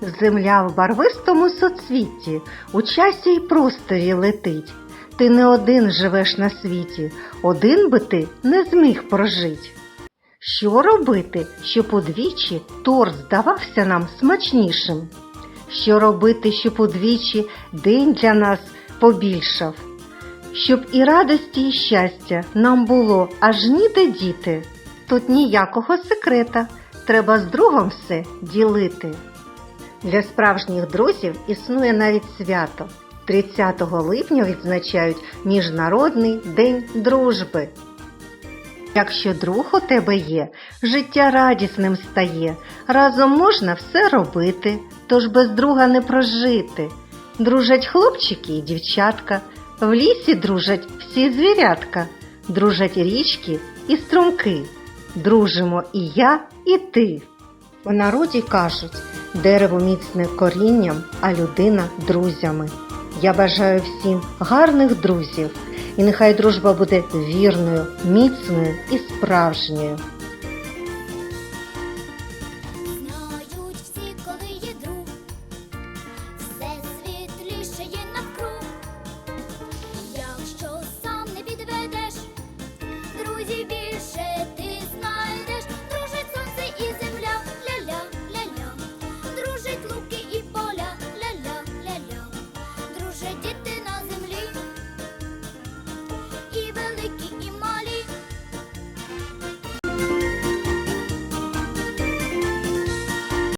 Земля в барвистому соцвіті, у часі й просторі летить. Ти не один живеш на світі, один би ти не зміг прожить. Що робити, щоб удвічі торт здавався нам смачнішим? Що робити, щоб удвічі день для нас побільшав? Щоб і радості, і щастя нам було аж ніде діти. Тут ніякого секрета, треба з другом все ділити. Для справжніх друзів існує навіть свято. 30 липня відзначають Міжнародний день дружби. Якщо друг у тебе є, життя радісним стає, разом можна все робити, тож без друга не прожити. Дружать хлопчики і дівчатка, в лісі дружать всі звірятка, дружать річки і струмки. Дружимо і я, і ти. У народі кажуть, дерево міцне корінням, а людина друзями. Я бажаю всім гарних друзів, і нехай дружба буде вірною, міцною і справжньою. Знають всі, коли є друг, все світлішає навкруг. Якщо сам не підведеш, друзі більше.